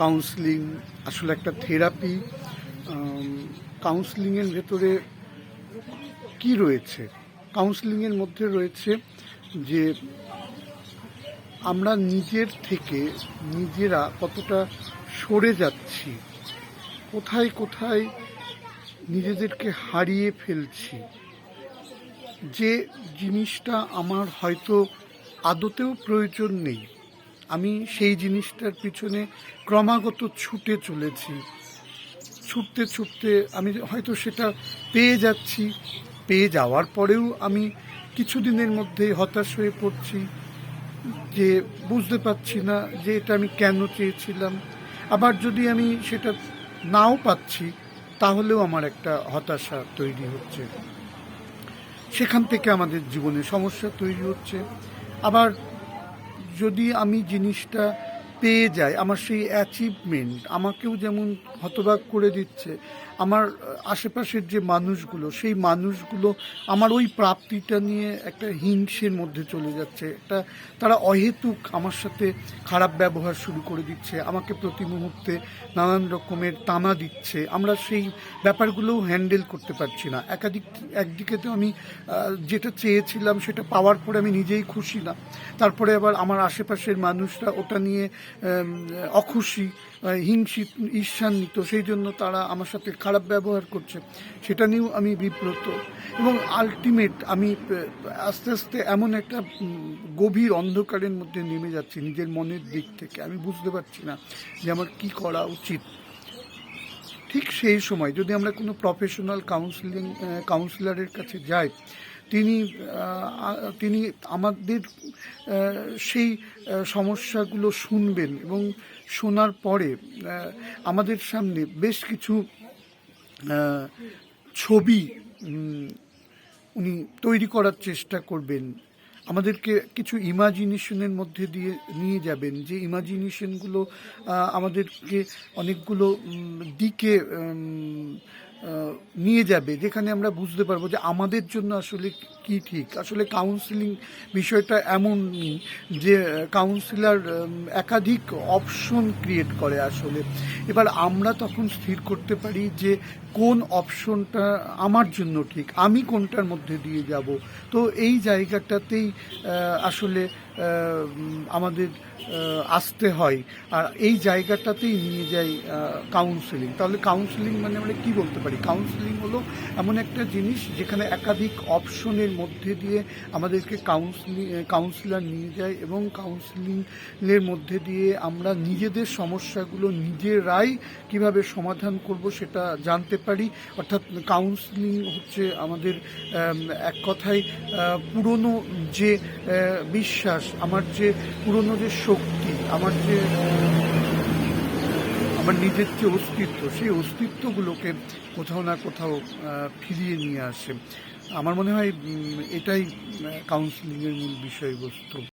Counselling আসলে একটা therapy কাউন্সিলিংয়ের ভেতরে কি রয়েছে? কাউন্সিলিংয়ের মধ্যে রয়েছে যে আমরা নিজের থেকে নিজেরা কতটা সরে যাচ্ছি, কোথায় কোথায় নিজেদেরকে হারিয়ে ফেলছি, যে জিনিসটা আমার হয়তো আদতেও প্রয়োজন নেই। আমি সেই জিনিসটার পিছনে ক্রমাগত ছুটে চলেছি। ছুটতে ছুটতে আমি হয়তো সেটা পেয়ে যাচ্ছি। পেয়ে যাওয়ার পরেও আমি কিছুদিনের মধ্যেই হতাশ হয়ে পড়ছি যে বুঝতে পারছি না যে এটা আমি কেন চেয়েছিলাম। আবার যদি আমি সেটা নাও পাচ্ছি, তাহলেও আমার একটা হতাশা তৈরি হচ্ছে। সেখান থেকে আমাদের জীবনে সমস্যা তৈরি হচ্ছে। আবার যদি আমি জিনিসটা পেয়ে যাই আমার সেই অ্যাচিভমেন্ট আমাকেও যেমন হতবাক করে দিচ্ছে আমার আশেপাশের যে মানুষগুলো, সেই মানুষগুলো আমার ওই প্রাপ্তিটা নিয়ে একটা হিংসের মধ্যে চলে যাচ্ছে। একটা তারা অহেতুক আমার সাথে খারাপ ব্যবহার শুরু করে দিচ্ছে, আমাকে প্রতি মুহূর্তে নানান রকমের তানা দিচ্ছে। আমরা সেই ব্যাপারগুলোও হ্যান্ডেল করতে পারছি না। একাধিক, একদিকে তো আমি যেটা চেয়েছিলাম সেটা পাওয়ার পরে আমি নিজেই খুশি না। তারপরে আবার আমার আশেপাশের মানুষরা ওটা নিয়ে অখুশি হিংসিত, ঈর্ষান্বিত, সেই জন্য তারা আমার সাথে খারাপ ব্যবহার করছে, সেটা নিয়েও আমি বিব্রত। এবং আলটিমেট আমি, আস্তে আস্তে এমন একটা গভীর অন্ধকারের মধ্যে নেমে যাচ্ছি নিজের মনের দিক থেকে। আমি বুঝতে পারছি না যে আমার কি করা উচিত। ঠিক সেই সময় যদি আমরা কোনো প্রফেশনাল কাউন্সিলিং কাউন্সিলরের কাছে যাই, তিনি তিনি আমাদের সেই সমস্যাগুলো শুনবেন এবং শোনার পরে আমাদের সামনে বেশ কিছু ছবি উনি তৈরি করার চেষ্টা করবেন। আমাদেরকে কিছু ইমাজিনেশনের মধ্যে দিয়ে নিয়ে যাবেন, যে ইমাজিনেশনগুলো আমাদেরকে অনেকগুলো দিকে নিয়ে যাবে, যেখানে আমরা বুঝতে পারব যে আমাদের জন্য আসলে কি ঠিক। আসলে কাউন্সিলিং বিষয়টা এমনই যে কাউন্সিলর একাধিক অপশন ক্রিয়েট করে আসলে। এবার আমরা তখন স্থির করতে পারি যে, কোন অপশনটা আমার জন্য ঠিক, আমি কোনটার মধ্যে দিয়ে যাব। তো এই জায়গাটাতেই আসলে আমাদের আসতে হয়। আর এই জায়গাটাতেই নিয়ে যাই কাউন্সিলিং তাহলে কাউন্সিলিং মানে আমরা কি বলতে পারি? কাউন্সিলিং হলো এমন একটা জিনিস যেখানে একাধিক অপশনের মধ্যে দিয়ে আমাদেরকে কাউন্সিলিং কাউন্সিলার নিয়ে যায় এবং কাউন্সিলিংয়ের মধ্যে দিয়ে আমরা নিজেদের সমস্যাগুলো নিজেরাই কীভাবে সমাধান করব সেটা জানতে পারি। অর্থাৎ কাউন্সিলিং হচ্ছে আমাদের এক কথায় পুরনো যে বিশ্বাস আমার যে পুরনো যে শক্তি, আমার যে, আমার নিজের যে অস্তিত্ব, সেই অস্তিত্বগুলোকে কোথাও না কোথাও ফিরিয়ে নিয়ে আসে। আমার মনে হয় এটাই কাউন্সিলিংয়ের মূল বিষয়বস্তু।